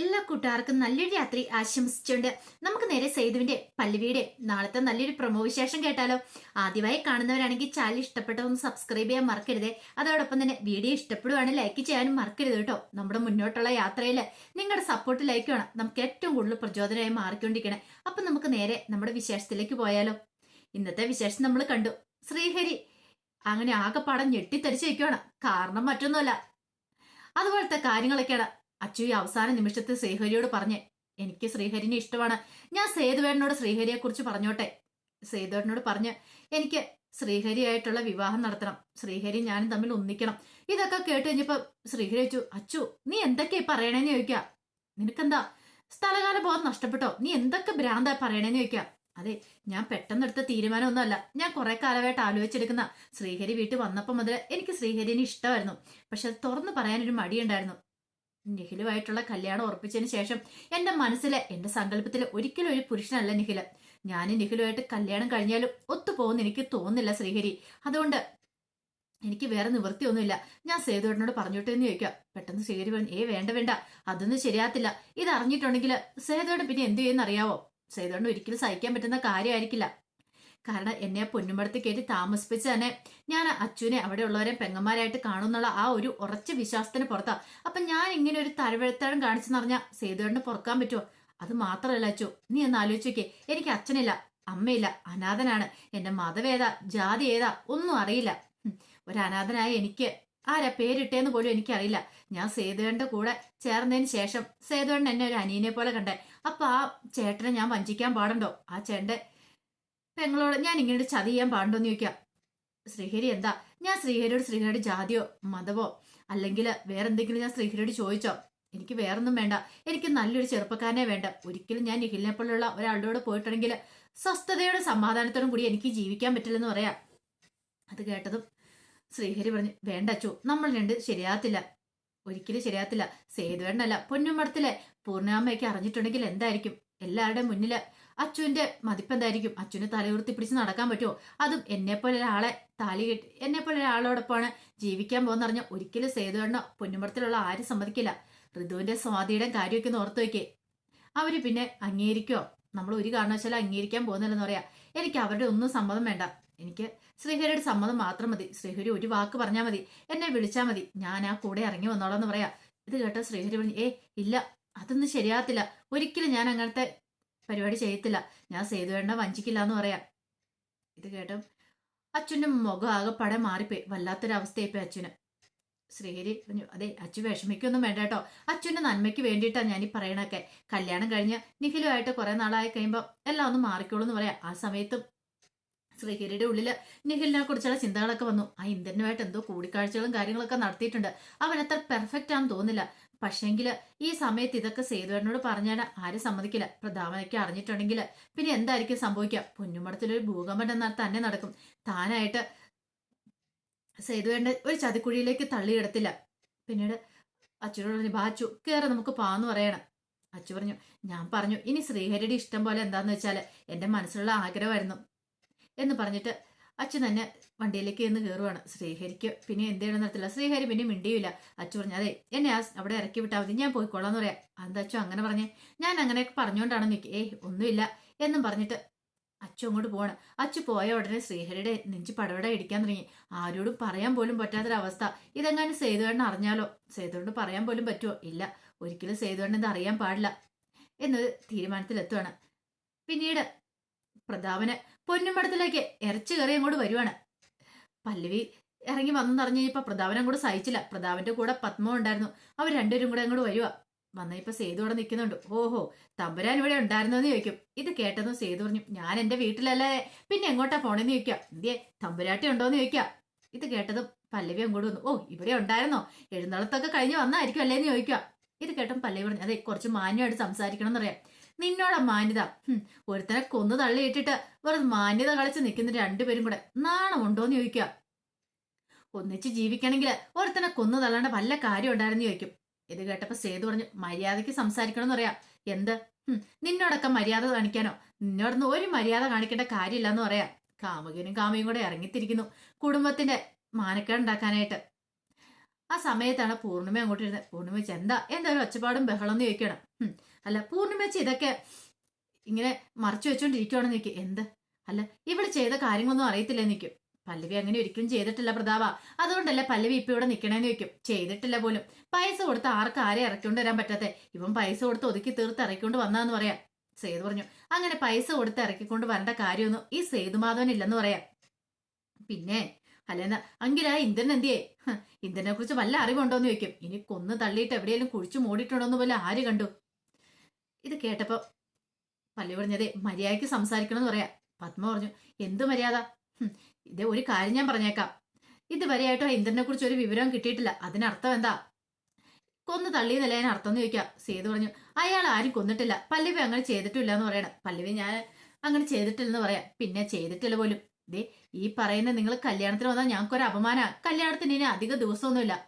എല്ലാ കൂട്ടുകാർക്കും നല്ലൊരു രാത്രി ആശംസിച്ചുകൊണ്ട് നമുക്ക് നേരെ സേതുവിന്റെ പല്ലവിയുടെ നാളത്തെ നല്ലൊരു പ്രൊമോ വിശേഷം കേട്ടാലോ? ആദ്യമായി കാണുന്നവരാണെങ്കിൽ ചാനൽ ഇഷ്ടപ്പെട്ട ഒന്ന് സബ്സ്ക്രൈബ് ചെയ്യാൻ മറക്കരുത്. അതോടൊപ്പം തന്നെ വീഡിയോ ഇഷ്ടപ്പെടുവാണെങ്കിൽ ലൈക്ക് ചെയ്യാനും മറക്കരുത് കേട്ടോ. നമ്മുടെ മുന്നോട്ടുള്ള യാത്രയിൽ നിങ്ങളുടെ സപ്പോർട്ട് ലൈക്ക് വേണം. നമുക്ക് ഏറ്റവും കൂടുതൽ പ്രചോദനമായി മാറിക്കൊണ്ടിരിക്കണേ. അപ്പൊ നമുക്ക് നേരെ നമ്മുടെ വിശേഷത്തിലേക്ക് പോയാലോ? ഇന്നത്തെ വിശേഷം നമ്മൾ കണ്ടു. ശ്രീഹരി അങ്ങനെ ആകെപ്പാടം ഞെട്ടിത്തരിച്ച് വയ്ക്കുവാണ് കാരണം മറ്റൊന്നുമല്ല. അതുപോലത്തെ കാര്യങ്ങളൊക്കെയാണ് അച്ചു അവസാന നിമിഷത്തിൽ ശ്രീഹരിയോട് പറഞ്ഞ് എനിക്ക് ശ്രീഹരിനെ ഇഷ്ടമാണ്. ഞാൻ സേതുവേട്ടനോട് ശ്രീഹരിയെ കുറിച്ച് പറഞ്ഞോട്ടെ. സേതുവേട്ടനോട് പറഞ്ഞ് എനിക്ക് ശ്രീഹരിയായിട്ടുള്ള വിവാഹം നടത്തണം. ശ്രീഹരി ഞാനും തമ്മിൽ ഒന്നിക്കണം. ഇതൊക്കെ കേട്ട് കഴിഞ്ഞപ്പോ ശ്രീഹരി വെച്ചു അച്ചു നീ എന്തൊക്കെയാ പറയണേന്ന് ചോദിക്കുക നിനക്കെന്താ? സ്ഥലകാല ബോധം നഷ്ടപ്പെട്ടോ? നീ എന്തൊക്കെ ഭ്രാന്താ പറയണേന്ന് ചോദിക്കുക അതെ ഞാൻ പെട്ടെന്നെടുത്ത തീരുമാനമൊന്നുമല്ല. ഞാൻ കുറെ കാലമായിട്ട് ആലോചിച്ചെടുക്കുന്ന ശ്രീഹരി വീട്ടിൽ വന്നപ്പോൾ മുതൽ എനിക്ക് ശ്രീഹരിനെ ഇഷ്ടമായിരുന്നു. പക്ഷെ അത് തുറന്നു പറയാനൊരു മടിയുണ്ടായിരുന്നു. നിഖിലുമായിട്ടുള്ള കല്യാണം ഉറപ്പിച്ചതിന് ശേഷം എന്റെ മനസ്സിലെ എന്റെ സങ്കല്പത്തിൽ ഒരിക്കലും ഒരു പുരുഷനല്ല നിഖിൽ. ഞാൻ നിഖിലുമായിട്ട് കല്യാണം കഴിഞ്ഞാലും ഒത്തുപോകുന്ന എനിക്ക് തോന്നുന്നില്ല ശ്രീഹരി. അതുകൊണ്ട് എനിക്ക് വേറെ നിവൃത്തിയൊന്നുമില്ല. ഞാൻ സേതുവേട്ടനോട് പറഞ്ഞോട്ടെ എന്ന് ചോദിക്കാം പെട്ടെന്ന് ശ്രീഹരി പറഞ്ഞു ഏ വേണ്ട വേണ്ട. അതൊന്നും ശരിയാത്തില്ല ഇത് അറിഞ്ഞിട്ടുണ്ടെങ്കിൽ സേതുവേട്ടൻ പിന്നെ എന്ത് ചെയ്യുമെന്ന് അറിയാവോ? സേതുവേട്ടൻ ഒരിക്കലും സഹിക്കാൻ പറ്റുന്ന കാര്യമായിരിക്കില്ല. കാരണം എന്നെ പൊന്നുമടത്ത് കയറ്റി താമസിപ്പിച്ച് തന്നെ ഞാൻ അച്ഛനെ അവിടെ ഉള്ളവരെ പെങ്ങന്മാരായിട്ട് കാണുന്നുള്ള ആ ഒരു ഉറച്ച വിശ്വാസത്തിന് പുറത്താ. അപ്പൊ ഞാൻ ഇങ്ങനെ ഒരു തഴവെഴുത്താഴം കാണിച്ചെന്ന് പറഞ്ഞാൽ സേതുവേട്ടന് പുറക്കാൻ പറ്റുമോ അത് മാത്രമല്ല അച്ചു നീ ഒന്ന് ആലോചിച്ചോക്കേ. എനിക്ക് അച്ഛനില്ല അമ്മയില്ല അനാഥനാണ്. എന്റെ മതവേത ജാതി ഏതാ ഒന്നും അറിയില്ല. ഒരു അനാഥനായ എനിക്ക് ആരാ പേരിട്ടേന്ന് പോലും എനിക്കറിയില്ല. ഞാൻ സേതുവേണ്ട കൂടെ ചേർന്നതിന് ശേഷം സേതുവേണ്ണൻ എന്നെ ഒരു അനിയനെ പോലെ കണ്ടേ. അപ്പൊ ആ ചേട്ടനെ ഞാൻ വഞ്ചിക്കാൻ പാടുണ്ടോ? ആ ചേട്ടന്റെ പെങ്ങളോട് ഞാൻ ഇങ്ങനെ ഒരു ചതി ചെയ്യാൻ പാടുണ്ടോന്ന് ചോദിക്കാം. ശ്രീഹരി എന്താ? ഞാൻ ശ്രീഹരിയോട് ശ്രീഹരിയുടെ ജാതിയോ മതവോ അല്ലെങ്കിൽ വേറെന്തെങ്കിലും ഞാൻ ശ്രീഹരിയോട് ചോദിച്ചോ? എനിക്ക് വേറൊന്നും വേണ്ട. എനിക്ക് നല്ലൊരു ചെറുപ്പക്കാരനെ വേണ്ട. ഒരിക്കലും ഞാൻ നിഖിലിനെ പോലുള്ള ഒരാളുടെ പോയിട്ടുണ്ടെങ്കിൽ സ്വസ്ഥതയോടും സമാധാനത്തോടും കൂടി എനിക്ക് ജീവിക്കാൻ പറ്റില്ലെന്ന് പറയാം. അത് കേട്ടതും ശ്രീഹരി പറഞ്ഞു വേണ്ട അച്ചു നമ്മൾ രണ്ട് ശരിയാകത്തില്ല. ഒരിക്കലും ശരിയാകത്തില്ല. സേതുവേണ്ണല്ല പൊന്നുമടത്തിലെ പൂർണാമ്മയൊക്കെ അറിഞ്ഞിട്ടുണ്ടെങ്കിൽ എന്തായിരിക്കും? എല്ലാവരുടെയും മുന്നിൽ അച്ചുവിന്റെ മതിപ്പ് എന്തായിരിക്കും അച്ചുവിന് തലയുർത്തി പിടിച്ച് നടക്കാൻ പറ്റുമോ? അതും എന്നെ പോലെ ഒരാളെ താലി കെട്ടി എന്നെ പോലെ ഒരാളോടൊപ്പമാണ് ജീവിക്കാൻ പോകുന്ന പറഞ്ഞ ഒരിക്കലും സേതുവേണ്ണോ പൊന്നുമടത്തിലുള്ള ആരും സമ്മതിക്കില്ല. ഋതുവിന്റെ സ്വാധീനം കാര്യമൊക്കെ ഓർത്തു വയ്ക്കേ അവർ പിന്നെ അംഗീകരിക്കോ? നമ്മൾ ഒരു കാരണവശാലും അംഗീകരിക്കാൻ പോകുന്നില്ലെന്ന് പറയാ. എനിക്ക് അവരുടെ ഒന്നും സമ്മതം വേണ്ട. എനിക്ക് ശ്രീഹരിയുടെ സമ്മതം മാത്രം മതി. ശ്രീഹരി ഒരു വാക്ക് പറഞ്ഞാൽ മതി. എന്നെ വിളിച്ചാൽ മതി. ഞാൻ ആ കൂടെ ഇറങ്ങി വന്നോളാം എന്ന് പറയാ. ഇത് കേട്ട ശ്രീഹരി പറഞ്ഞു ഏ ഇല്ല അതൊന്നും ശരിയാകത്തില്ല. ഒരിക്കലും ഞാൻ അങ്ങനത്തെ പരിപാടി ചെയ്യത്തില്ല. ഞാൻ സേതുവേണ്ട വഞ്ചിക്കില്ല എന്ന് പറയാം. ഇത് കേട്ട അച്ഛന്റെ മുഖം ആകെ പടം മാറിപ്പോയി. വല്ലാത്തൊരവസ്ഥയായിപ്പോയി അച്ഛന്. ശ്രീഹരി പറഞ്ഞു അതെ അച്ഛൻ വിഷമിക്കൊന്നും വേണ്ട കേട്ടോ. അച്ഛന്റെ നന്മയ്ക്ക് വേണ്ടിയിട്ടാണ് ഞാൻ ഈ പറയണൊക്കെ കല്യാണം കഴിഞ്ഞ് നിഖിലുമായിട്ട് കുറെ നാളായി കഴിയുമ്പോൾ എല്ലാം ഒന്ന് മാറിക്കോളൂ എന്ന് പറയാം. ആ സമയത്തും ശ്രീഹരിയുടെ ഉള്ളിൽ നിഖിലിനെ കുറിച്ചുള്ള ചിന്തകളൊക്കെ വന്നു. ആ ഇന്ദ്രനുമായിട്ട് എന്തോ കൂടിക്കാഴ്ചകളും കാര്യങ്ങളൊക്കെ നടത്തിയിട്ടുണ്ട്. അവൻ അത്ര പെർഫെക്റ്റ് ആണെന്ന് തോന്നില്ല പക്ഷേങ്കിൽ ഈ സമയത്ത് ഇതൊക്കെ സേതുവേട്ടനോട് പറഞ്ഞാൽ ആരും സമ്മതിക്കില്ല. പ്രധാനമൊക്കെ അറിഞ്ഞിട്ടുണ്ടെങ്കിൽ പിന്നെ എന്തായിരിക്കും സംഭവിക്കുക? പൊന്നുമടത്തിലൊരു ഭൂകമ്പം എന്നാൽ തന്നെ നടക്കും. താനായിട്ട് സേതുവേണ്ട ഒരു ചതിക്കുഴിയിലേക്ക് തള്ളിയിടത്തില്ല. പിന്നീട് അച്ഛനോട് പറഞ്ഞു ബാച്ചു കയറി നമുക്ക് പാന്ന് പറയണം. അച്ചു പറഞ്ഞു ഞാൻ പറഞ്ഞു ഇനി ശ്രീഹരിയുടെ ഇഷ്ടം പോലെ എന്താന്ന് വെച്ചാൽ എന്റെ മനസ്സിലുള്ള ആഗ്രഹമായിരുന്നു. എന്ന് പറഞ്ഞിട്ട് അച്ഛൻ തന്നെ വണ്ടിയിലേക്ക് എന്ന് കയറുവാണ് ശ്രീഹരിക്ക് പിന്നെ എന്ത് ചെയ്യണമെന്ന് നടത്തില്ല ശ്രീഹരി പിന്നെ മിണ്ടിയില്ല. അച്ഛൻ പറഞ്ഞു അതെ എന്നെ ആ അവിടെ ഇറക്കി വിട്ടാൽ മതി. ഞാൻ പോയിക്കോളാം എന്ന് പറയാം. എന്താ അച്ഛൻ അങ്ങനെ പറഞ്ഞേ? ഞാൻ അങ്ങനെ പറഞ്ഞുകൊണ്ടാണ് നിൽക്കുക ഏയ് ഒന്നുമില്ല എന്നും പറഞ്ഞിട്ട് അച്ചു അങ്ങോട്ട് പോവാണ്. അച്ചു പോയ ഉടനെ ശ്രീഹരിയുടെ നെഞ്ച് പടവട ഇടിക്കാൻ തുടങ്ങി. ആരോടും പറയാൻ പോലും പറ്റാത്തൊരവസ്ഥ. ഇതെങ്ങാനും സേതുവേണ്ണ അറിഞ്ഞാലോ? സേതുകൊണ്ട് പറയാൻ പോലും പറ്റുമോ ഇല്ല. ഒരിക്കലും സേതുവേണ്ണ ഇത് അറിയാൻ പാടില്ല എന്നൊരു തീരുമാനത്തിലെത്തുവാണ്. പിന്നീട് പ്രതാപന് പൊന്നുമടത്തിലേക്ക് ഇറച്ചി കയറി അങ്ങോട്ട് വരുവാണ്. പല്ലവി ഇറങ്ങി വന്നെന്നറിഞ്ഞു കഴിഞ്ഞപ്പോ പ്രതാപൻ അങ്ങോട്ട് സഹിച്ചില്ല. പ്രതാപന്റെ കൂടെ പത്മ ഉണ്ടായിരുന്നു. അവർ രണ്ടുപേരും കൂടെ അങ്ങോട്ട് വരുവാ. വന്ന ഇപ്പൊ സേതു അവിടെ നിൽക്കുന്നുണ്ട് ഓഹോ തമ്പുരാൻ ഇവിടെ ഉണ്ടായിരുന്നോ എന്ന് ചോദിക്കും. ഇത് കേട്ടെന്ന് സേതു പറഞ്ഞു ഞാൻ എന്റെ വീട്ടിലല്ലേ? പിന്നെ എങ്ങോട്ടാ പോണെന്ന് ചോദിക്കാം. എന്തിയെ തമ്പുരാട്ടി ഉണ്ടോന്ന് ചോദിക്കാം. ഇത് കേട്ടതും പല്ലവി അങ്ങോട്ട് വന്നു. ഓ ഇവിടെ ഉണ്ടായിരുന്നോ? എഴുന്നള്ളത്തൊക്കെ കഴിഞ്ഞ് വന്നായിരിക്കും അല്ലേന്ന് ചോദിക്കാം. ഇത് കേട്ടും പല്ലവി പറഞ്ഞു അതെ കുറച്ച് മാന്യമായിട്ട് സംസാരിക്കണം എന്നറിയാം നിന്നോടാ മാന്യത. ഒരുത്തനെ കൊന്നു തള്ളിയിട്ടിട്ട് വെറുതെ മാന്യത കളിച്ച് നിൽക്കുന്ന രണ്ടുപേരും കൂടെ നാണമുണ്ടോന്ന് ചോദിക്കുക. ഒന്നിച്ച് ജീവിക്കണമെങ്കിൽ ഒരുത്തനെ കൊന്നു തള്ളേണ്ട വല്ല കാര്യം ഉണ്ടായിരുന്നു ചോദിക്കും. ഇത് കേട്ടപ്പോ സേതു പറഞ്ഞു മര്യാദയ്ക്ക് സംസാരിക്കണം എന്ന് പറയാം. എന്ത്? നിന്നോടൊക്കെ മര്യാദ കാണിക്കാനോ? നിന്നോടൊന്ന് ഒരു മര്യാദ കാണിക്കേണ്ട കാര്യമില്ലെന്ന് പറയാം. കാമുകനും കാമയും കൂടെ ഇറങ്ങിത്തിരിക്കുന്നു കുടുംബത്തിന്റെ മാനക്കേട് ഉണ്ടാക്കാനായിട്ട്. ആ സമയത്താണ് പൂർണിമ അങ്ങോട്ട് ഇരുന്നത് പൂർണിമ വെച്ച് എന്താ? എന്താ ഒരു ഒച്ചപ്പാടും ബഹളം എന്ന് ചോദിക്കണം. അല്ല പൂർണിമ വെച്ച് ഇതൊക്കെ ഇങ്ങനെ മറച്ചു വെച്ചോണ്ടിരിക്കുവാണെന്ന് നിൽക്കും എന്ത്? അല്ല ഇവൾ ചെയ്ത കാര്യങ്ങളൊന്നും അറിയത്തില്ല നിൽക്കും പല്ലവി അങ്ങനെ ഒരിക്കലും ചെയ്തിട്ടില്ല പ്രതാപ. അതുകൊണ്ടല്ലേ പല്ലവി ഇപ്പൊ ഇവിടെ നിൽക്കണേന്ന് വെക്കും ചെയ്തിട്ടില്ല പോലും. പൈസ കൊടുത്ത് ആർക്ക് ആരെ ഇറക്കിക്കൊണ്ട് വരാൻ പറ്റാത്തെ? ഇവൻ പൈസ കൊടുത്ത് ഒതുക്കി തീർത്ത് ഇറക്കിക്കൊണ്ട് വന്നാന്ന് പറയാം. സേതു പറഞ്ഞു. അങ്ങനെ പൈസ കൊടുത്ത് ഇറക്കിക്കൊണ്ട് വരേണ്ട കാര്യമൊന്നും ഈ സേതുമാധവൻ ഇല്ലെന്ന് പറയാം. പിന്നെ അല്ലെന്ന അങ്കിലാ ഇന്ദ്രൻ എന്തിയേ? ഇന്ദ്രനെ കുറിച്ച് വല്ല അറിവുണ്ടോന്ന് ചോദിക്കും. ഇനി കൊന്നു തള്ളിയിട്ട് എവിടെയെങ്കിലും കുഴിച്ചു മൂടിയിട്ടുണ്ടോന്ന് പോലെ ആര് കണ്ടു? ഇത് കേട്ടപ്പോ പല്ലു പറഞ്ഞതേ മര്യാദയ്ക്ക് സംസാരിക്കണം എന്ന് പറയാം. പത്മ പറഞ്ഞു എന്ത് മര്യാദ? ഇത് ഒരു കാര്യം ഞാൻ പറഞ്ഞേക്കാം. ഇതുവരെയായിട്ടും ഇന്ദ്രനെ കുറിച്ച് ഒരു വിവരവും കിട്ടിയിട്ടില്ല. അതിനർത്ഥം എന്താ? കൊന്നു തള്ളിയെന്നല്ല ഞാൻ അർത്ഥം എന്ന് ചോദിക്കാം സേതു പറഞ്ഞു. അയാൾ ആരും കൊന്നിട്ടില്ല. പല്ലവി അങ്ങനെ ചെയ്തിട്ടില്ല എന്ന് പറയണം. പല്ലവി ഞാൻ അങ്ങനെ ചെയ്തിട്ടില്ലെന്ന് പറയാം. പിന്നെ ചെയ്തിട്ടില്ല പോലും. ദേ ഈ പറയുന്ന നിങ്ങൾ കല്യാണത്തിന് വന്നാൽ ഞങ്ങൾക്കൊരു അപമാനമാണ് കല്യാണത്തിന് ഇനി അധിക ദിവസമൊന്നുമില്ല.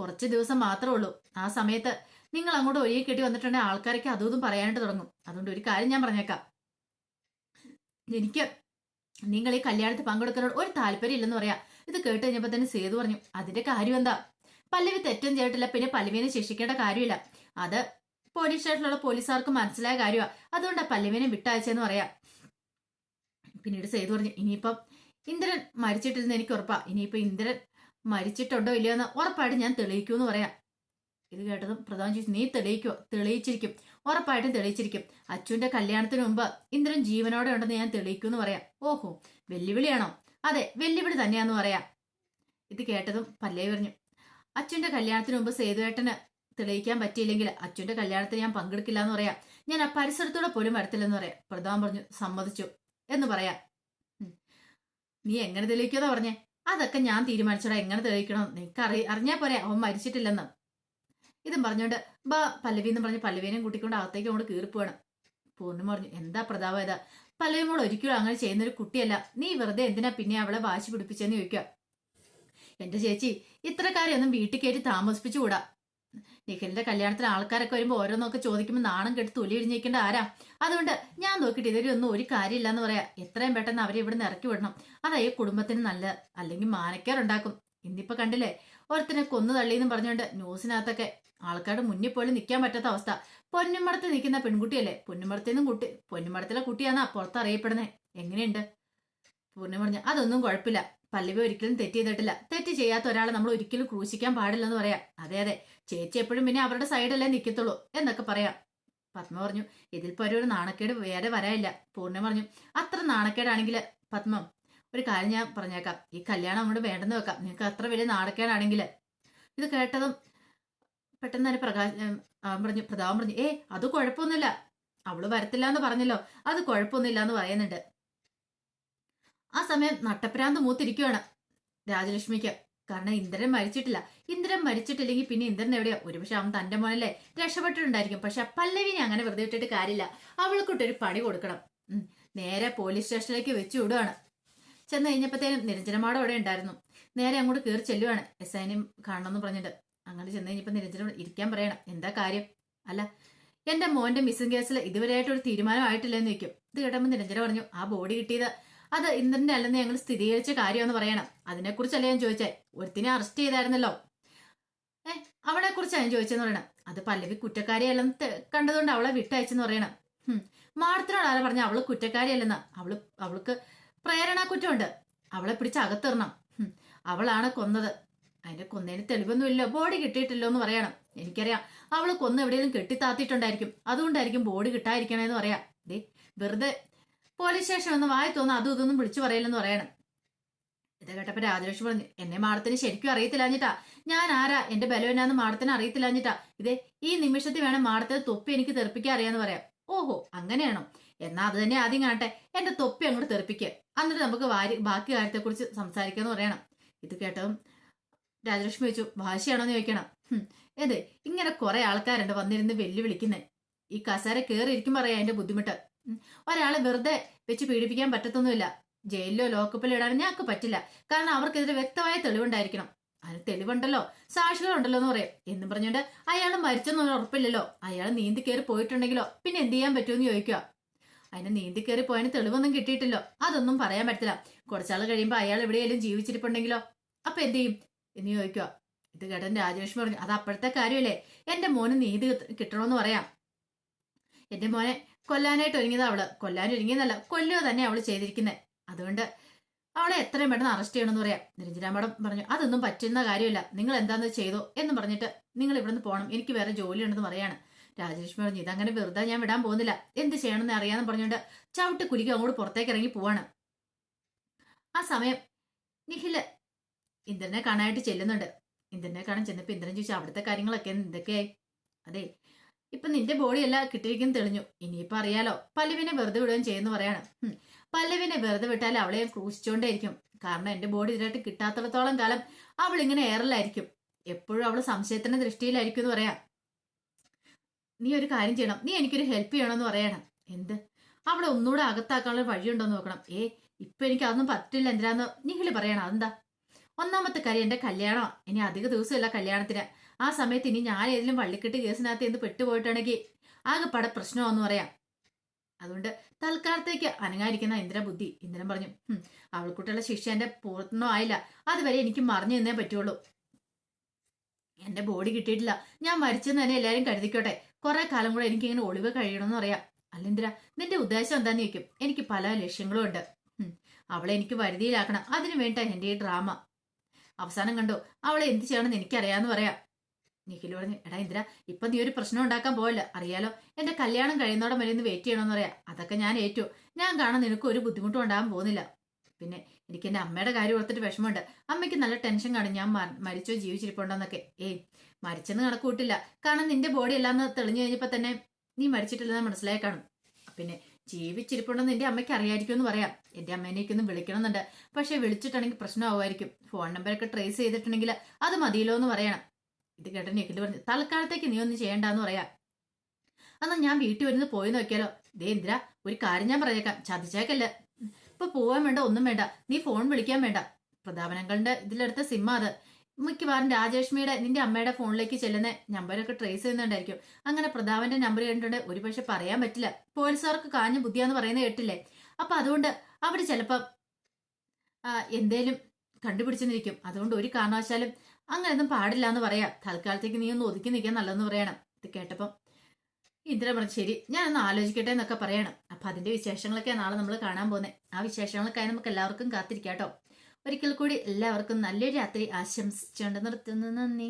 കുറച്ച് ദിവസം മാത്രമേ ഉള്ളൂ. ആ സമയത്ത് നിങ്ങൾ അങ്ങോട്ട് ഒഴുകി കെട്ടി വന്നിട്ടുണ്ടെങ്കിൽ ആൾക്കാരൊക്കെ അതും ഇതും പറയാനായിട്ട് തുടങ്ങും. അതുകൊണ്ട് ഒരു കാര്യം ഞാൻ പറഞ്ഞേക്കാം. എനിക്ക് നിങ്ങൾ ഈ കല്യാണത്തിൽ പങ്കെടുക്കുന്നതോട് ഒരു താല്പര്യം ഇല്ലെന്ന് പറയാം. ഇത് കേട്ട് കഴിഞ്ഞപ്പോൾ തന്നെ സേതു പറഞ്ഞു അതിന്റെ കാര്യം എന്താ? പല്ലവി തെറ്റും ചെയ്തിട്ടില്ല പിന്നെ പല്ലവിനെ ശിക്ഷിക്കേണ്ട കാര്യമില്ല. അത് പോലീസ് സ്റ്റേഷനിലുള്ള പോലീസുകാർക്ക് മനസ്സിലായ കാര്യമാണ് അതുകൊണ്ടാണ് പല്ലവിനെ വിട്ടയച്ചെന്ന് പറയാം. പിന്നീട് സേതു പറഞ്ഞു ഇനിയിപ്പം ഇന്ദ്രൻ മരിച്ചിട്ടില്ലെന്ന് എനിക്ക് ഉറപ്പാ. ഇനിയിപ്പോ ഇന്ദ്രൻ മരിച്ചിട്ടുണ്ടോ ഇല്ലയോ എന്ന് ഉറപ്പായിട്ട് ഞാൻ തെളിയിക്കൂന്ന് പറയാം. ഇത് കേട്ടതും പ്രധാന ചോദിച്ചു നീ തെളിയിക്കോ? തെളിയിച്ചിരിക്കും. ഉറപ്പായിട്ടും തെളിയിച്ചിരിക്കും. അച്ഛന്റെ കല്യാണത്തിന് മുമ്പ് ഇന്ദ്രൻ ജീവനോടെ ഉണ്ടെന്ന് ഞാൻ തെളിയിക്കൂ എന്ന് പറയാം. ഓഹോ വെല്ലുവിളിയാണോ? അതെ വെല്ലുവിളി തന്നെയാന്ന് പറയാം. ഇത് കേട്ടതും പല്ലേ പറഞ്ഞു അച്ഛന്റെ കല്യാണത്തിന് മുമ്പ് സേതുവേട്ടന് തെളിയിക്കാൻ പറ്റിയില്ലെങ്കിൽ അച്ഛന്റെ കല്യാണത്തിന് ഞാൻ പങ്കെടുക്കില്ല എന്ന് പറയാം. ഞാൻ ആ പരിസരത്തൂടെ പോലും വരത്തില്ലെന്ന് പറയാം. പ്രധാൻ പറഞ്ഞു സമ്മതിച്ചു എന്ന് പറയാം. നീ എങ്ങനെ തെളിയിക്കുമെന്നാ പറഞ്ഞേ? അതൊക്കെ ഞാൻ തീരുമാനിച്ചോടാ എങ്ങനെ തെളിയിക്കണം? നിനക്ക് അറി അറിഞ്ഞാ പോരെ അവൻ മരിച്ചിട്ടില്ലെന്ന്. ഇതും പറഞ്ഞോണ്ട് ബാ പല്ലവി എന്ന് പറഞ്ഞ് പല്ലവീനെയും കൂട്ടിക്കൊണ്ട് അകത്തേക്ക് അങ്ങോട്ട് കീറിപ്പോവാണ്. പൂർണിമ പറഞ്ഞു എന്താ പ്രതാപ ഇതാ? പല്ലവി മോൾ ഒരിക്കലും അങ്ങനെ ചെയ്യുന്നൊരു കുട്ടിയല്ല. നീ വെറുതെ എന്തിനാ പിന്നെ അവളെ വാശി പിടിപ്പിച്ചെന്ന് ചോദിക്കുക എന്റെ ചേച്ചി ഇത്ര കാര്യമൊന്നും വീട്ടിൽ കയറ്റി താമസിപ്പിച്ചുകൂടാ. നിഖിലിന്റെ കല്യാണത്തിന് ആൾക്കാരൊക്കെ വരുമ്പോൾ ഓരോന്നൊക്കെ ചോദിക്കുമ്പോൾ നാണം കെട്ട് തൊലി ഇഴിഞ്ഞിരിക്കേണ്ട ആരാ? അതുകൊണ്ട് ഞാൻ നോക്കിയിട്ട് ഇതിലൊന്നും ഒരു കാര്യമില്ല പറയാം. എത്രയും പെട്ടെന്ന് അവരെ ഇവിടെ നിന്ന് ഇറക്കി വിടണം. അതാ കുടുംബത്തിന് നല്ല അല്ലെങ്കിൽ മാനക്കാരുണ്ടാക്കും ഇന്നിപ്പോ കണ്ടില്ലേ? ഒരുത്തിനെ കൊന്നു തള്ളിയെന്നും പറഞ്ഞുകൊണ്ട് ന്യൂസിനകത്തൊക്കെ ആൾക്കാരുടെ മുന്നിൽ പോലും നിൽക്കാൻ പറ്റാത്ത അവസ്ഥ. പൊന്നുമടത്ത് നിൽക്കുന്ന പെൺകുട്ടിയല്ലേ? പൊന്നുമടത്തിന്നും കുട്ടി പൊന്നുമടത്തിലെ കുട്ടിയാന്നാ പുറത്ത് അറിയപ്പെടുന്നത് എങ്ങനെയുണ്ട്? പൂർണിമ പറഞ്ഞു അതൊന്നും കുഴപ്പമില്ല. പല്ലവി ഒരിക്കലും തെറ്റ് ചെയ്തിട്ടില്ല. തെറ്റ് ചെയ്യാത്ത ഒരാളെ നമ്മൾ ഒരിക്കലും ക്രൂശിക്കാൻ പാടില്ലെന്ന് പറയാം. അതെ അതെ. ചേച്ചി എപ്പോഴും പിന്നെ അവരുടെ സൈഡല്ലേ നിൽക്കത്തുള്ളൂ എന്നൊക്കെ പറയാം. പത്മ പറഞ്ഞു ഇതിൽ ഇപ്പോൾ ഒരു നാണക്കേട് വേറെ വരാനില്ല. പൂർണി പറഞ്ഞു അത്ര നാണക്കേടാണെങ്കിൽ പത്മം ഒരു കാര്യം ഞാൻ പറഞ്ഞേക്കാം. ഈ കല്യാണം അങ്ങോട്ട് വേണ്ടെന്ന് വെക്കാം. നിങ്ങൾക്ക് അത്ര വലിയ നാണക്കേടാണെങ്കിൽ. ഇത് കേട്ടതും പെട്ടെന്ന് തന്നെ പ്രകാശ് അവൻ പറഞ്ഞു പ്രതാപം പറഞ്ഞു ഏ അത് കുഴപ്പമൊന്നുമില്ല. അവൾ വരത്തില്ല എന്ന് പറഞ്ഞല്ലോ. അത് കുഴപ്പമൊന്നുമില്ല എന്ന് പറയുന്നുണ്ട്. ആ സമയം നട്ടപ്രാന്ത് മൂത്തിരിക്കുവാണ്. രാജലക്ഷ്മിക്ക്. കാരണം ഇന്ദ്രൻ മരിച്ചിട്ടില്ല. ഇന്ദ്രൻ മരിച്ചിട്ടില്ലെങ്കിൽ പിന്നെ ഇന്ദ്രൻ എവിടെയാ? ഒരുപക്ഷെ അവൻ തന്റെ മോനല്ലേ? രക്ഷപ്പെട്ടിട്ടുണ്ടായിരിക്കും. പക്ഷെ പല്ലവിനെ അങ്ങനെ വെറുതെ വിട്ടിട്ട് കാര്യമില്ല. അവൾക്കൊട്ടൊരു പണി കൊടുക്കണം. നേരെ പോലീസ് സ്റ്റേഷനിലേക്ക് വെച്ചു വിടുവാണ്. ചെന്ന് കഴിഞ്ഞപ്പോഴത്തേനും നിരഞ്ജനമാട് അവിടെ ഉണ്ടായിരുന്നു. നേരെ അങ്ങോട്ട് കയറി ചെല്ലുവാണ്. എസ് ഐനെയും കാണണമെന്ന് പറഞ്ഞിട്ട്. അങ്ങോട്ട് ചെന്ന് കഴിഞ്ഞപ്പോൾ നിരഞ്ജനോട് ഇരിക്കാൻ പറയണം. എന്താ കാര്യം? അല്ല എന്റെ മോന്റെ മിസ്സിംഗ് കേസിൽ ഇതുവരെയായിട്ട് ഒരു തീരുമാനമായിട്ടില്ലെന്ന് വെക്കും ഇത് കേട്ടപ്പോൾ നിരഞ്ജന പറഞ്ഞു ആ ബോഡി കിട്ടിയത് അത് ഇന്ദ്രന്റെ അല്ലെന്ന് ഞങ്ങൾ സ്ഥിരീകരിച്ച കാര്യമെന്ന് പറയണം. അതിനെക്കുറിച്ചല്ല ഞാൻ ചോദിച്ചേ? ഒരുത്തിനെ അറസ്റ്റ് ചെയ്തായിരുന്നല്ലോ. ഏ അവളെ കുറിച്ചാണ് ഞാൻ ചോദിച്ചെന്ന് പറയണം. അത് പല്ലവി കുറ്റക്കാരിയല്ലെന്ന് കണ്ടതുകൊണ്ട് അവളെ വിട്ടയച്ചെന്ന് പറയണം. ഹും. മാടത്തിനോട് ആരാ പറഞ്ഞ അവൾ കുറ്റക്കാരിയല്ലെന്ന്. അവൾ അവൾക്ക് പ്രേരണ കുറ്റമുണ്ട് അവളെ പിടിച്ച് അകത്തിറണം. അവളാണ് കൊന്നത്. അതിന്റെ കൊന്നതിന് തെളിവൊന്നുമില്ല. ബോഡി കിട്ടിയിട്ടില്ലോ എന്ന് പറയണം. എനിക്കറിയാം. അവൾ കൊന്ന് എവിടെയെങ്കിലും കെട്ടിത്താത്തിയിട്ടുണ്ടായിരിക്കും. അതുകൊണ്ടായിരിക്കും ബോഡി കിട്ടാതിരിക്കണേന്ന് പറയാം. ദേ വെറുതെ പോലീസ് സ്റ്റേഷൻ ഒന്ന് വായി തോന്നുന്നു അതും ഇതൊന്നും വിളിച്ചു പറയില്ലെന്ന് പറയണം. ഇത് കേട്ടപ്പോ രാജലക്ഷ്മി പറഞ്ഞു എന്നെ മാഡത്തിന് ശരിക്കും അറിയത്തില്ലാഞ്ഞിട്ടാ? ഞാൻ ആരാ? എന്റെ ബലം എന്നാന്ന് മാഡത്തിന് അറിയത്തില്ലാഞ്ഞിട്ടാ? ഇതേ ഈ നിമിഷത്തിൽ വേണം മാഡത്തിന് തൊപ്പി എനിക്ക് തെറിപ്പിക്കാൻ അറിയാന്ന് പറയാം ഓഹോ അങ്ങനെയാണോ? എന്നാ അത് തന്നെ ആദ്യം കാണട്ടെ. എന്റെ തൊപ്പി അങ്ങോട്ട് തെറിപ്പിക്കുക എന്നിട്ട് നമുക്ക് വാരി ബാക്കി കാര്യത്തെക്കുറിച്ച് സംസാരിക്കാന്ന് പറയണം. ഇത് കേട്ടതും രാജലക്ഷ്മി ചോദിച്ചു ഭാഷയാണോന്ന് ചോദിക്കണം. ഏത് ഇങ്ങനെ കുറെ ആൾക്കാരുണ്ട് വന്നിരുന്ന് വെല്ലുവിളിക്കുന്നേ. ഈ കസേര കയറി ഇരിക്കും പറയാം അതിന്റെ ബുദ്ധിമുട്ട്. ഒരാളെ വെറുതെ വെച്ച് പീഡിപ്പിക്കാൻ പറ്റത്തൊന്നുമില്ല. ജയിലിലോ ലോക്കപ്പിലോ ഇടാൻ ഞങ്ങൾക്ക് പറ്റില്ല. കാരണം അവർക്കെതിരെ വ്യക്തമായ തെളിവുണ്ടായിരിക്കണം. അതിന് തെളിവുണ്ടല്ലോ. സാക്ഷികളുണ്ടല്ലോ എന്ന് പറയും. എന്നും പറഞ്ഞുകൊണ്ട് അയാൾ മരിച്ചെന്നൊന്നും ഉറപ്പില്ലല്ലോ. അയാൾ നീന്തി കയറി പോയിട്ടുണ്ടെങ്കിലോ? പിന്നെ എന്ത് ചെയ്യാൻ പറ്റുമെന്ന് ചോദിക്കുക. അതിന് നീന്തി കയറി പോയതിന് തെളിവൊന്നും കിട്ടിയിട്ടില്ലോ. അതൊന്നും പറയാൻ പറ്റില്ല കുറച്ചാൾ കഴിയുമ്പോൾ അയാൾ എവിടെയെങ്കിലും ജീവിച്ചിരിപ്പുണ്ടെങ്കിലോ? അപ്പൊ എന്ത് ചെയ്യും? എന്ന് ചോദിക്കുക. ഇത് കേട്ടൻ രാജേഷ് പറഞ്ഞു അത് അപ്പോഴത്തെ കാര്യമല്ലേ? എന്റെ മോന് നീതി കിട്ട- കിട്ടണമെന്ന് പറയാം. എന്റെ മോനെ കൊല്ലാനായിട്ട് ഒരുങ്ങിയത് അവൾ. കൊല്ലാൻ ഒരുങ്ങിയതല്ല കൊല്ലുക തന്നെ അവൾ ചെയ്തിരിക്കുന്നത് അതുകൊണ്ട് അവളെ എത്രയും പെട്ടെന്ന് അറസ്റ്റ് ചെയ്യണമെന്ന് പറയാം. നിരഞ്ജന മാഡം പറഞ്ഞു അതൊന്നും പറ്റുന്ന കാര്യമില്ല. നിങ്ങൾ എന്താന്ന് ചെയ്തോ എന്ന് പറഞ്ഞിട്ട് നിങ്ങൾ ഇവിടുന്ന് പോകണം എനിക്ക് വേറെ ജോലി ഉണ്ടെന്ന് പറയാണ്. രാജേഷ് പറഞ്ഞു ഇതങ്ങനെ വെറുതെ ഞാൻ വിടാൻ പോകുന്നില്ല. എന്ത് ചെയ്യണമെന്ന് അറിയാന്ന് പറഞ്ഞുകൊണ്ട് ചവിട്ട് കുലിക്കും അങ്ങോട്ട് പുറത്തേക്ക് ഇറങ്ങി പോവാണ്. ആ സമയം നിഖിൽ ഇന്ദ്രനെ കാണാനായിട്ട് ചെല്ലുന്നുണ്ട്. ഇന്ദ്രനെ കാണാൻ ചെന്നപ്പോ ഇന്ദ്രൻ ചോദിച്ചു അവിടുത്തെ കാര്യങ്ങളൊക്കെ എന്തൊക്കെയായി? അതെ ഇപ്പൊ നിന്റെ ബോഡി എല്ലാം കിട്ടിയിരിക്കും തെളിഞ്ഞു. ഇനിയിപ്പൊ അറിയാലോ. പല്ലവിനെ വെറുതെ വിടുകയും ചെയ്യുന്നു പറയാണ്. പല്ലുവിനെ വെറുതെ വിട്ടാൽ അവളെ ഞാൻ ക്രൂശിച്ചോണ്ടേയിരിക്കും. കാരണം എന്റെ ബോഡി ഇതിനായിട്ട് കിട്ടാത്തിടത്തോളം കാലം അവൾ ഇങ്ങനെ ഏറലായിരിക്കും. എപ്പോഴും അവൾ സംശയത്തിന്റെ ദൃഷ്ടിയിലായിരിക്കും എന്ന് പറയാം. നീ ഒരു കാര്യം ചെയ്യണം. നീ എനിക്കൊരു ഹെൽപ്പ് ചെയ്യണമെന്ന് പറയണം. എന്ത്? അവളെ ഒന്നുകൂടെ അകത്താക്കാനുള്ള വഴിയുണ്ടോ എന്ന് നോക്കണം. ഏ ഇപ്പൊ എനിക്ക് അതൊന്നും പറ്റില്ല എന്തിനാന്ന് നിഖിൽ പറയണം. അതെന്താ? ഒന്നാമത്തെ കാര്യം എന്റെ കല്യാണം ഇനി അധിക ദിവസമില്ല കല്യാണത്തിന്. ആ സമയത്ത് ഇനി ഞാൻ ഏതെങ്കിലും വള്ളിക്കെട്ട് കേസിനകത്ത് എന്ത് പെട്ടുപോയിട്ടാണെങ്കിൽ ആകെ പട പ്രശ്നമാണെന്ന് പറയാം. അതുകൊണ്ട് തൽക്കാലത്തേക്ക് അനങ്ങാതിരിക്കുന്ന ഇന്ദ്ര ബുദ്ധി. ഇന്ദ്രൻ പറഞ്ഞു അവൾക്കുട്ടുള്ള ശിക്ഷ എന്റെ പൂർണ ആയില്ല. അതുവരെ എനിക്ക് മറിഞ്ഞു നിന്നേ പറ്റുള്ളൂ. എന്റെ ബോഡി കിട്ടിയിട്ടില്ല. ഞാൻ മരിച്ചെന്ന് തന്നെ എല്ലാരും കരുതിക്കോട്ടെ. കുറെ കാലം കൂടെ എനിക്ക് ഇങ്ങനെ ഒളിവ് കഴിയണമെന്ന് പറയാം. അല്ലിന്ദ്ര നിന്റെ ഉദ്ദേശം എന്താന്ന് ചോദിക്കും. എനിക്ക് പല ലക്ഷ്യങ്ങളും ഉണ്ട്. അവളെ എനിക്ക് വരുതിയിലാക്കണം. അതിനു വേണ്ട എന്റെ ഈ ഡ്രാമ. അവസാനം കണ്ടു അവളെ എന്ത് ചെയ്യണമെന്ന് എനിക്കറിയാന്ന് പറയാം. നിഖിൽ പറഞ്ഞു എടാ ഇന്ദിര ഇപ്പൊ നീ ഒരു പ്രശ്നം ഉണ്ടാക്കാൻ പോയല്ലോ അറിയാലോ എന്റെ കല്യാണം കഴിയുന്നോടെ വരെ ഒന്ന് വെയിറ്റ് ചെയ്യണമെന്ന് പറയാം. അതൊക്കെ ഞാൻ ഏറ്റു. ഞാൻ കാണാൻ നിനക്ക് ഒരു ബുദ്ധിമുട്ടും ഉണ്ടാകാൻ പോകുന്നില്ല. പിന്നെ എനിക്ക് എന്റെ അമ്മയുടെ കാര്യം ഓർത്തിട്ട് വിഷമമുണ്ട്. അമ്മയ്ക്ക് നല്ല ടെൻഷൻ കാണും. ഞാൻ മരിച്ചോ ജീവിച്ചിരിപ്പുണ്ടോന്നൊക്കെ. ഏയ് മരിച്ചെന്ന് കണക്ക് കൂട്ടില്ല കാരണം നിന്റെ ബോഡി എല്ലാം തെളിഞ്ഞു കഴിഞ്ഞപ്പോ തന്നെ നീ മരിച്ചിട്ടില്ലെന്ന് മനസ്സിലായി കാണും. പിന്നെ ജീവിച്ചിരിപ്പുണ്ടെന്ന് എന്റെ അമ്മയ്ക്ക് അറിയായിരിക്കും എന്ന് പറയാം. എന്റെ അമ്മേനെയൊക്കെ ഒന്ന് വിളിക്കണമെന്നുണ്ട്. പക്ഷെ വിളിച്ചിട്ടാണെങ്കിൽ പ്രശ്നമാവുമായിരിക്കും. ഫോൺ നമ്പറൊക്കെ ട്രേസ് ചെയ്തിട്ടുണ്ടെങ്കിൽ അത് മതിയല്ലോ എന്ന് പറയണം. ഇത് കേട്ട നിഖിൽ പറഞ്ഞു തൽക്കാലത്തേക്ക് നീ ഒന്നും ചെയ്യണ്ടെന്ന് പറയാ. എന്നാ ഞാൻ വീട്ടിൽ വരുന്ന് പോയി നോക്കിയാലോ. ദേ എന്തിനാ ഒരു കാര്യം ഞാൻ പറഞ്ഞേക്കാം. ചതിച്ചേക്കല്ല. ഇപ്പൊ പോവാൻ വേണ്ട ഒന്നും വേണ്ട. നീ ഫോൺ വിളിക്കാൻ വേണ്ട. പ്രതാപനങ്ങളുടെ ഇതിലെടുത്ത സിമ്മ അത്. മിക്കവാറും രാജേഷ്മിയുടെ നിന്റെ അമ്മയുടെ ഫോണിലേക്ക് ചെല്ലുന്ന നമ്പരൊക്കെ ട്രേസ് ചെയ്യുന്നുണ്ടായിരിക്കും. അങ്ങനെ പ്രതാപന്റെ നമ്പർ കണ്ടിട്ടുണ്ട്. ഒരു പക്ഷെ പറയാൻ പറ്റില്ല. പോലീസുകാർക്ക് കാഞ്ഞ ബുദ്ധിയാന്ന് പറയുന്നത് കേട്ടില്ലേ? അപ്പൊ അതുകൊണ്ട് അവർ ചിലപ്പം എന്തേലും കണ്ടുപിടിച്ചെന്നിരിക്കും. അതുകൊണ്ട് ഒരു കാരണവശാലും അങ്ങനെയൊന്നും പാടില്ല എന്ന് പറയാം. തൽക്കാലത്തേക്ക് നീ ഒന്ന് ഒതുക്കി നിൽക്കാൻ നല്ലതെന്ന് പറയണം. ഇത് കേട്ടപ്പം ഇന്ദ്ര പറഞ്ഞു ശരി ഞാൻ ഒന്ന് ആലോചിക്കട്ടെ എന്നൊക്കെ പറയണം. അപ്പൊ അതിന്റെ വിശേഷങ്ങളൊക്കെ നാളെ നമ്മൾ കാണാൻ പോകുന്നത് ആ വിശേഷങ്ങളൊക്കെ നമുക്ക് എല്ലാവർക്കും കാത്തിരിക്കാം കേട്ടോ ഒരിക്കൽ കൂടി എല്ലാവർക്കും നല്ലൊരു രാത്രി ആശംസിച്ചുകൊണ്ട് നിർത്തുന്നു. നന്ദി.